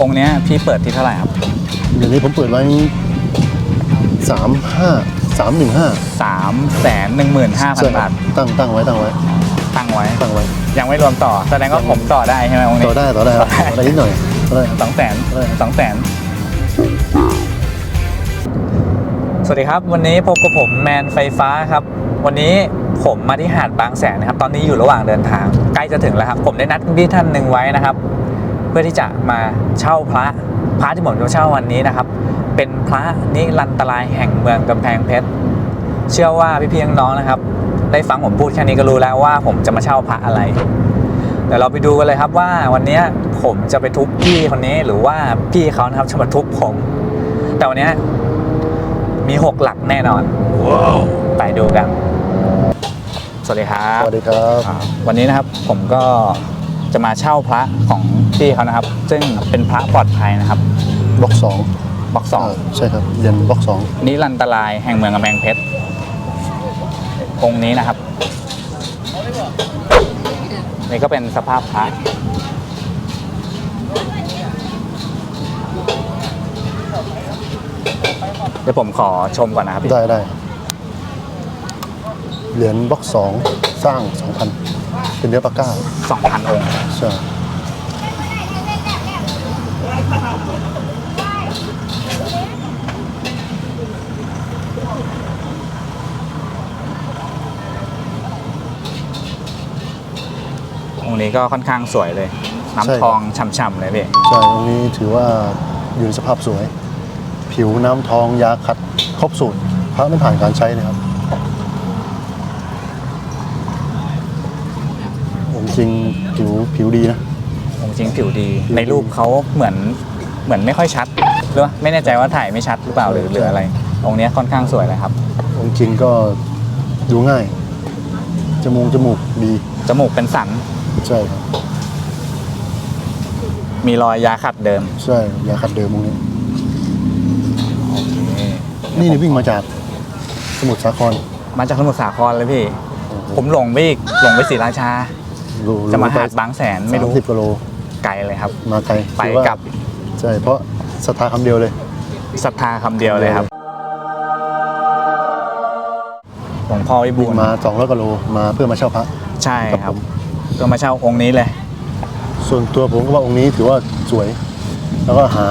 องค์เนี้ยพี่เปิดที่เท่าไหร่ครับเดี๋ยวนี้ผมเปิดไว้สามห้าสามหนึ่งห้าสามแสนหนึ่งหมื่นห้าพันบาทตั้งตั้งไว้ตั้งไว้ตั้งไว้ตั้งไว้ ยังไม่รวมต่อแสดงว่าผมต่อได้ใช่ไหมองค์นี้ต่อได้ต่อได้ครับต่อได้นิดหน่อยต่อได้ครับสองแสนได้สองแสนสวัสดีครับ วันนี้พบกับผมแมนไฟฟ้าครับ วันนี้ผมมาที่หาดบางแสนนะครับ ตอนนี้อยู่ระหว่างเดินทางใกล้จะถึงแล้วครับ ผมได้นัดพี่ท่านหนึ่งไว้นะครับเพื่อที่จะมาเช่าพระพระที่ผมจะเช่าวันนี้นะครับ เป็นพระนิรันตรายแห่งเมืองกำแพงเพชรเชื่อว่าพี่ๆน้องๆนะครับ ได้ฟังผมพูดแค่นี้ก็รู้แล้วว่าผมจะมาเช่าพระอะไรเดี๋ยวเราไปดูกันเลยครับว่าวันเนี้ยผมจะไปทุบพี่คนนี้หรือว่าพี่เขานะครับจะมาทุบผม แต่วันเนี้ยมีหกหลักแน่นอนไปดูกัน สวัสดีครับ สวัสดีครับอ่าวันนี้นะครับผมก็จะมาเช่าพระของ พี่เขานะครับ ซึ่งเป็นพระปลอดภัยนะครับบล็อกสองบล็อกสองาใช่ครับเรียนบล็อกสองนิรันตรายแห่งเมืองกำแพงเพชรองค์นี้นะครับนี่ก็เป็นสภาพพระเดี๋ยวผมขอชมก่อนนะครับพี่ได้ได้เหรียญบล็อกสองสร้างสองพันเป็นเนื้อปากก้าสองพันองค์ใช่ นี้ก็ค่อนข้างสวยเลย น้ำทองฉ่ำๆเลยพี่ใช่ตรงนี้ถือว่าอยู่ในสภาพสวย ผิวน้ำทองยาขัดครบสูตรพระไม่ผ่านการใช้นะครับผมจริงผิวผิวดีนะองค์จริงผิวดีผิวดี ในรูปเขาเหมือนเหมือนไม่ค่อยชัดหรือว่าไม่แน่ใจว่าถ่ายไม่ชัดหรือเปล่าหรือหรืออะไรองค์เนี้ยค่อนข้างสวยเลยครับ องค์จริงก็ดูง่ายจมูกจมูกดีจมูกเป็นสัน ใช่ครับมีรอยยาขัดเดิมใช่ยาขัดเดิมองค์นี้โอเคนี่นี่วิ่งมาจากสมุทรสาครมาจากสมุทรสาครเลยพี่ ผมหลงไปอีกหลงไปศรีราชารู้จะมาหาดบางแสนไม่รู้สิบกิโลไกลเลยครับ มาไกลไปถือว่ากลับใช่เพราะศรัทธาคำเดียวเลย ศรัทธาคำเดียวเลยครับหลวงพ่อวิบูวิ่งลย์มาสองร้อยกิโลมาเพื่อมาเช่าพระ ใช่คครัรับบผม ก็มาเช่าองค์นี้เลย ส่วนตัวผมก็ว่าองค์นี้ถือว่าสวย แล้วก็หา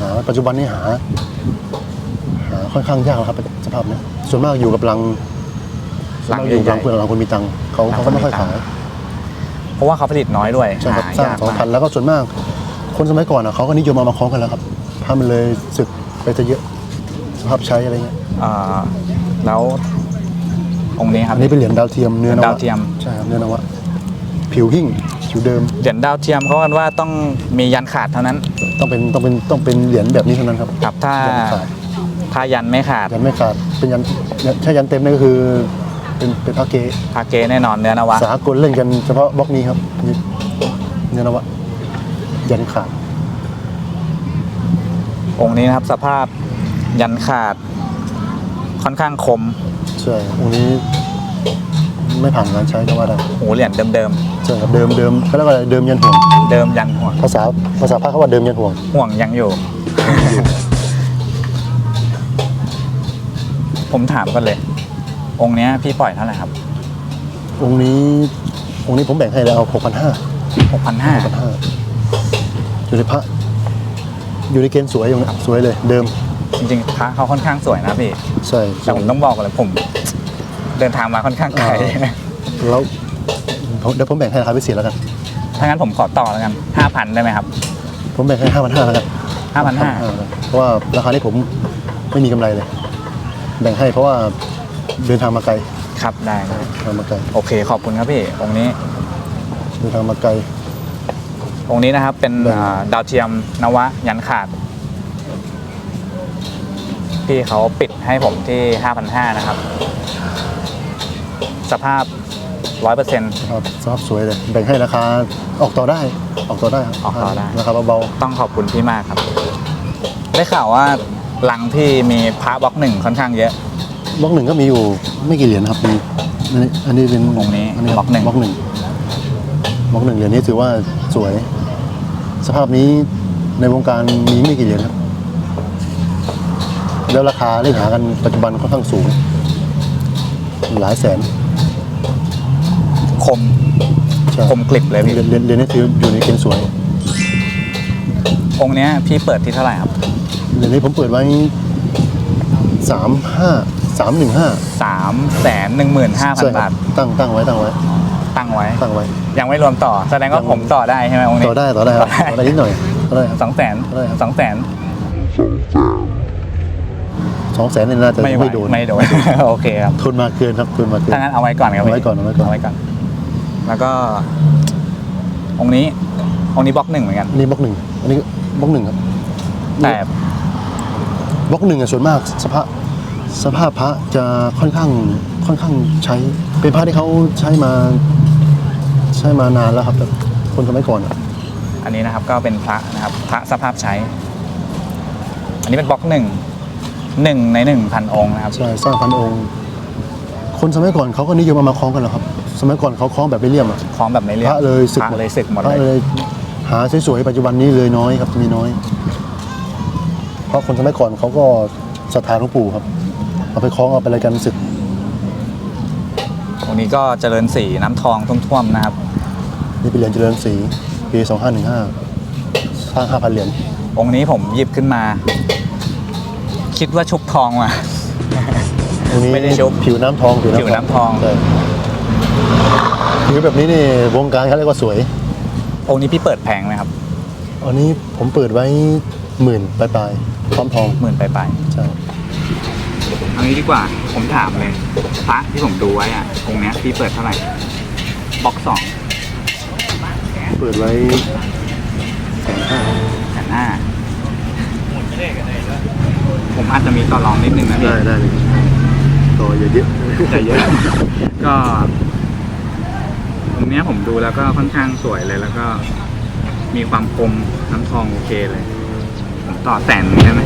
หาปัจจุบันนี้หา หาค่อนข้างยากแล้วครับสภาพเนี้ยส่วนมากอยู่กับลังส่วนมากอยู่กับลังเพื่อนลังคนมีตังค์เขาเขาก็ไม่ค่อยขายเพราะว่าเขาผลิตน้อยด้วยใช่ครับหาสร้างยากสองมาพักนแล้วก็ส่วนมาก คนสมัยก่อนอะเขาก็นิยมมามาคล้องกันแล้วครับถ้ามันเลยสึกไปจะเยอะสภาพใช้อะไรเงี้ยอ่าแล้วองค์นี้ครัอับนนี้เป็นเหรียญดาวเทียมเนื้อนวะดาวเทียมใช่ครับเนื้อนวะ ผิวหิ่งผิวเดิม เหรียญดาวเทียมเขากันว่าต้องมียันขาดเท่านั้น ต้องเป็นต้องเป็นต้องเป็นเหรียญแบบนี้เท่านั้นครับครับถ้า ยันขาดถ้ายันไม่ขาดยันไม่ขาดเป็นยันยันถ้ายันเต็มนี่ก็คือเป็นเป็นพระเกพาเกแน่นอนเนื้อนวะสากลเล่นกันเฉพาะบล็อกนี้ครับนี่เนื้อนวะยันขาดองค์นี้นะครับสภาพยันขาดค่อนข้างคม ใช่องค์นี้ ไม่ผ่านการใช้ก็ว่าได้หูเหรียญเดิมใช่ครับเดิมเดิมเขาเรียกว่าอะไรเดิมยันห่วงๆ เดิมยันห่วง ภาษาภาษาพระเขาว่าเดิมยันห่วงห่วงยังอยู่ ผมถามกันเลย องค์เนี้ยพี่ปล่อยเท่าไหร่ครับองค์นี้องค์นี้ผมแบ่งให้แล้วเอาหกพันห้าหกพันห้าหกพันห้าอยู่ในพระอยู่ในเกณฑ์สวยอยู่นะสวยเลย เดิมจริงๆพระเขาค่อนข้างสวยนะพี่ ใช่แต่ผมต้องบอกก่อนเลยผม เดินทางมาค่อนข้างไกลแล้วผมเดี๋ยวผมแบ่งให้ราคาพิเศษแล้วกัน ถ้างั้นผมขอต่อแล้วกันห้าพันได้ไหมครับ ผมแบ่งให้ห้าพันห้าแล้วกันห้าพันห้าเพราะว่าราคานี้ผมไม่มีกำไรเลย แบ่งให้เพราะว่าเดินทางมาไกล ครับได้เดินทางมาไกล โอเค ขอบคุณครับพี่ องค์นี้ เดินทางมาไกล องค์นี้นะครับ เป็นแบ่งอ่าดาวเทียมนวะยันขาด พี่เขาปิดให้ผมที่ 5,500 นะครับ สภาพ100%ครับสภาพสวยเลยแบ่งให้ราคาออกต่อได้ออกต่อได้ครับออกต่อได้ราคาเบาต้องขอบคุณพี่มากครับ ได้ข่าวว่าหลังพี่มีพระบล็อกหนึ่งค่อนข้างเยอะ ๆบล็อกหนึ่งก็มีอยู่ไม่กี่เหรียญครับมีอันนี้อันนี้เป็นองค์นี้อันนี้ครับบล็อกหนึ่ง บล็อกหนึ่งบล็อกหนึ่งเหรียญนี้ถือว่าสวย สภาพนี้ในวงการมีไม่กี่เหรียญครับ แล้วราคาเล่นหากันปัจจุบันค่อนข้างสูง หลายแสน คมใช่คมกลิบเลยพี่เหรียญเหรียญเหรียญนี้ถืออยู่ในเกณฑ์สวย องค์เนี้ยพี่เปิดที่เท่าไหร่ครับเหรียญนี้ผมเปิดไว้สามห้าสามหนึ่งห้าสามแสนหนึ่งหมื่นห้าพันบาท ตั้งตั้งไว้ตั้งไว้ตั้งไว้ ตั้งไว้ ยังไม่รวมต่อ แสดงว่ายังผมต่อได้ใช่ไหมองค์นี้ ต่อได้ต่อได้ครับต่อได้นิดหน่อยต่อได้ครับ สองแสนได้ครับ สองแสนสองแสนเนี่ยน่าจะไม่ไหวไม่โดนไม่โดน โอเคครับทุนมาเกินครับทุนมาเกินถ้างั้นเอาไว้ก่อนครับเอาไว้ก่อนเอาไว้ก่อน เอาไว้ก่อน แล้วก็องค์นี้องค์นี้บล็อกหนึ่งเหมือนกัน อันนี้บล็อกหนึ่งอันนี้บล็อกหนึ่งครับแต่บล็อกหนึ่งอะส่วนมากสภาพสภาพพระจะค่อนข้างค่อนข้างใช้เป็นพระที่เขาใช้มาใช้มานานแล้วครับแบบคนสมัยก่อนอะอันนี้นะครับก็เป็นพระนะครับพระสภาพใช้ อันนี้เป็นบล็อกหนึ่งหนึ่งในหนึ่งพันองค์นะครับ ใช่สร้างพันองค์ คนสมัยก่อนเขาก็นิยมเอามาคล้องกันเหรอครับ สมัยก่อนเขาคล้องแบบไม่เลี่ยมอะ คล้องแบบไม่เรียพระเลยสึกพหมด ระเลยสึกหมดพระเลย เลยหาสวยๆปัจจุบันนี้เลยน้อยครับมีน้อย เพราะคนสมัยก่อนเขาก็ศรัทธาหลวงปู่ครับ เอาไปคล้องเอาไปอะไรกันสึกองค์นี้ก็เจริญสีน้ำทองท่วมๆนะครับ นี่เป็นเหรียญเจริญศรีปี2515สร้าง5,000เหรียญองค์นี้ผมหยิบขึ้นมา คิดว่าชุบทองว่ะตรงนี้ไม่ได้ชุบผิวน้ำทองผิวผิวน้ำทอง ใช่ ผิวแบบนี้นี่วงการเขาเรียกว่าสวยองค์นี้พี่เปิดแพงไหมครับอันนี้ผมเปิดไว้หมื่นปลายๆพร้อมทองหมื่นไปไปใช่ๆเอางี้ดีกว่าผมถามเลยพระที่ผมดูไว้อะองค์เนี้ยพี่เปิดเท่าไหร่บล็อกสองเปิดไว้แสนห้าแสนห้าผมอาจจะมีต่อรองนิดนึงนะพี่ได้ได้เลยต่อเยอะแต่เยอะ ก็ ตรงเนี้ยผมดูแล้วก็ค่อนข้างสวยเลยแล้วก็มีความคมน้ำทองโอเคเลย ผมต่อแสนหนึ่งได้ไหม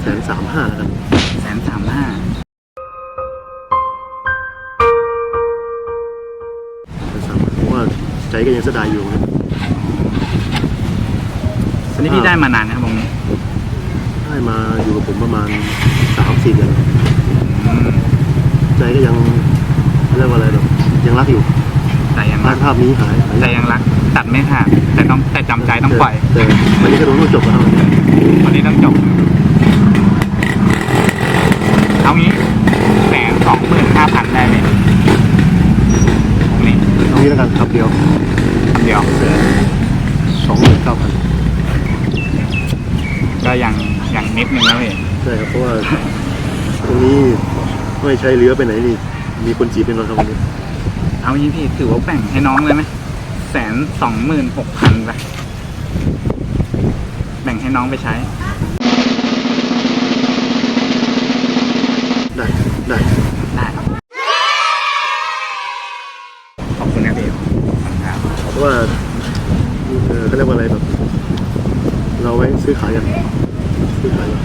แสนสามห้าแล้วกันแสนสามห้า ใจก็ยังเสียดายอยู่นะอันนี้พี่ได้มานานนะครับตรงนี้ได้มาอยู่กับผมประมาณสามสี่เดือนแล้วอืมใจก็ยังเขาเรียกว่าอะไรหรอกยังรักอยู่แต่ยังภารัพกภาพนี้หายหายแต่ยังรัก ตัดไม่ขาดแต่ต้องแต่จำใจต้องปล่อยแต่วันนี้ก็ต้องจบแล้ววันนี้ต้องจบเอางี้แสนสองหมื่นห้าพันได้ไหมตรง นี้ตรงนี้แล้วกันครับเดียวคำเดียวสองหมื่นเก้าพันก็ยังยังนิดนึงนะพี่ใช่ครับเพราะว่าตรงนี้ไม่ใช้เรือไปไหนนี่มีคนจีบเป็นรถครับวันนี้เอางี้พี่ถือว่าแบ่งให้น้องเลยไหมแสนสองหมื่นหกพันไปแบ่งให้น้องไปใช้ ได้ได้ ว่าเออเขาเรียกว่าอะไรแบบ เราไว้ซื้อขายกันซื้อขายกัน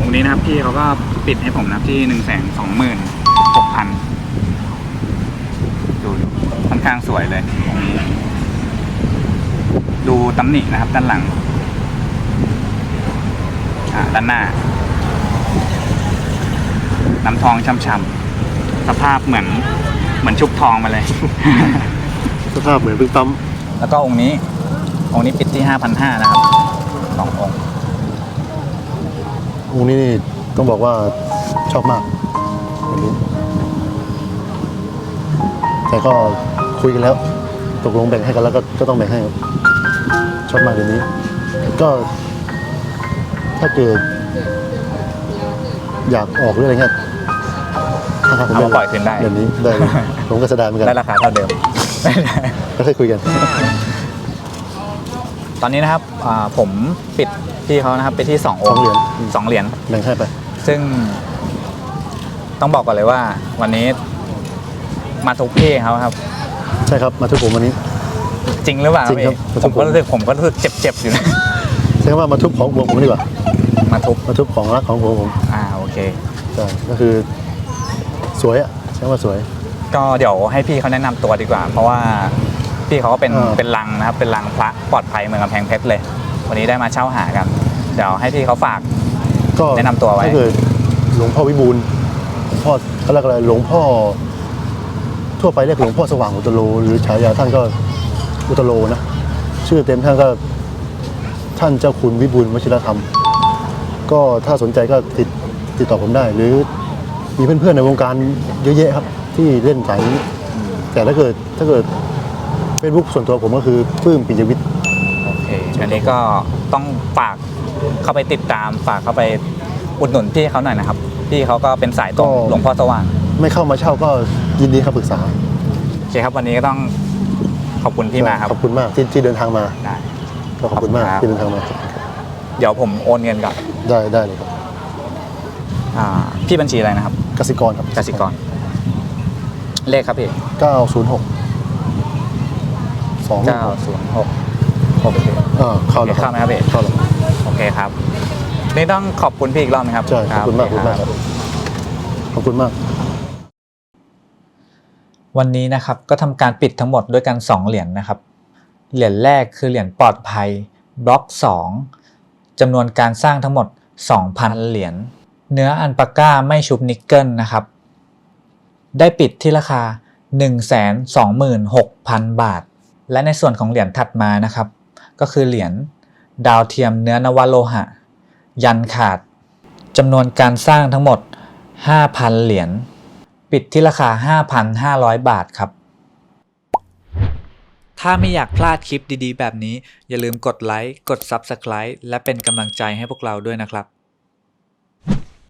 ตรงนี้นะครับพี่เขาก็ปิดให้ผมนะครับที่หนึ่งแสนสองหมื่นหกพันดูค่อนข้างสวยเลย ดูตำหนินะครับด้านหลัง อ่าด้านหน้า น้ำทองช่ำๆสภาพเหมือน เหมือนชุบทองมาเลย สภาพเหมือนเพิ่งปั๊มแล้วก็องค์นี้ องค์นี้ปิดที่ห้าพันห้านะครับสององค์องค์นี้นี่ต้องบอกว่าชอบมากวันนี้แต่ก็คุยกันแล้ว ตกลงแบ่งให้กันแล้วก็ก็ต้องแบ่งให้ครับชอบมากเดี๋ยวนี้ ก็ถ้าเกิด อยากออกหรืออะไรเงี้ยถ้าครับผมเอามาปล่อยคืนได้ เดี๋ยวนี้ได้เลยผมก็แสดงเหมือนกัน ได้ราคาเท่าเดิม ก็เคยคุยกัน ตอนนี้นะครับอ่าผมปิดพี่เขานะครับไปที่สององค์สองเหรียญ สองเหรียญ แบ่งให้ไป ซึ่งต้องบอกก่อนเลยว่า วันนี้มาทุกพี่เขาครับ ใช่ครับ มาทุกผมวันนี้ จริงหรือเปล่าจริงครับพี่ผม ก็รู้สึกผมก็รู้สึกเจ็บๆอยู่นะ ใช่ว่ามาทุบของผมผมดีกว่า มาทุบมาทุบของรักของผมผม อ่าโอเค ใช่ ก็คือ สวยอะใช่ว่าสวย ก็เดี๋ยวให้พี่เขาแนะนำตัวดีกว่า เพราะว่าพี่เขาก็เป็นอ่าเป็นลังนะครับเป็นลังพระปลอดภัยเมืองกำแพงเพชรเลย วันนี้ได้มาเช่าหากันเดี๋ยวให้พี่เขาฝาก ก็แนะนำตัวไว้ถ้าเกิดหลวงพ่อวิบูลย์หลวงพ่อเขาเรียกอะไรหลวงพ่อ ทั่วไปเรียกหลวงพ่อสว่างอุตโล หรือฉายาท่านก็อุตโลนะชื่อเต็มท่านก็ ท่านเจ้าคุณวิบูลย์วชิรธรรม ก็ถ้าสนใจก็ติดติดต่อผมได้ หรือมีเพื่อนๆในวงการเยอะแยะครับ ที่เล่นสายนี้แต่ถ้าเกิดถ้าเกิดเฟซบุ๊กส่วนตัวผมก็คือปื้มปิยวิทย์ โอเคอันนี้ก็ต้องฝากเข้าไปติดตามฝากเข้าไปอุดหนุนพี่เขาหน่อยนะครับพี่เขาก็เป็นสายตรงก็ หลวงพ่อสว่างไม่เข้ามาเช่าก็ยินดีครับปรึกษาโอเคครับวันนี้ก็ต้องขอบคุณพี่มาครับขอบคุณมากที่ที่เดินทางมาได้ ก็ขอบคุณมากขอบคุณครับ ที่เดินทางมาเดี๋ยวผมโอนเงินก่อนได้ได้เลยครับอ่าพี่บัญชีอะไรนะครับกสิกรครับกสิกร เลขครับพี่906 2 906โอเคอ่าเข้าโอเคแล้วคเข้ารับ ไหมครับพี่เข้าแล้ว โอเคครับ นี่ต้องขอบคุณพี่อีกรอบนึงครับใช่ขอบคุณมากรัขอบคุณมากครับขอบคุณมาก วันนี้นะครับก็ทำการปิดทั้งหมดด้วยกัน 2 เหรียญนะครับ เหรียญแรกคือเหรียญปลอดภัยบล็อก 2จำนวนการสร้างทั้งหมด 2,000 เหรียญเนื้ออันปาก้าไม่ชุบนิกเกิลนะครับ ได้ปิดที่ราคา 126,000 บาท และในส่วนของเหรียญถัดมานะครับ ก็คือเหรียญดาวเทียมเนื้อนวโลหะ ยันขาดจำนวนการสร้างทั้งหมด 5,000 เหรียญปิดที่ราคา 5,500 บาทครับ ถ้าไม่อยากพลาดคลิปดีๆ แบบนี้ อย่าลืมกดไลค์ กด Subscribe และเป็นกำลังใจให้พวกเราด้วยนะครับ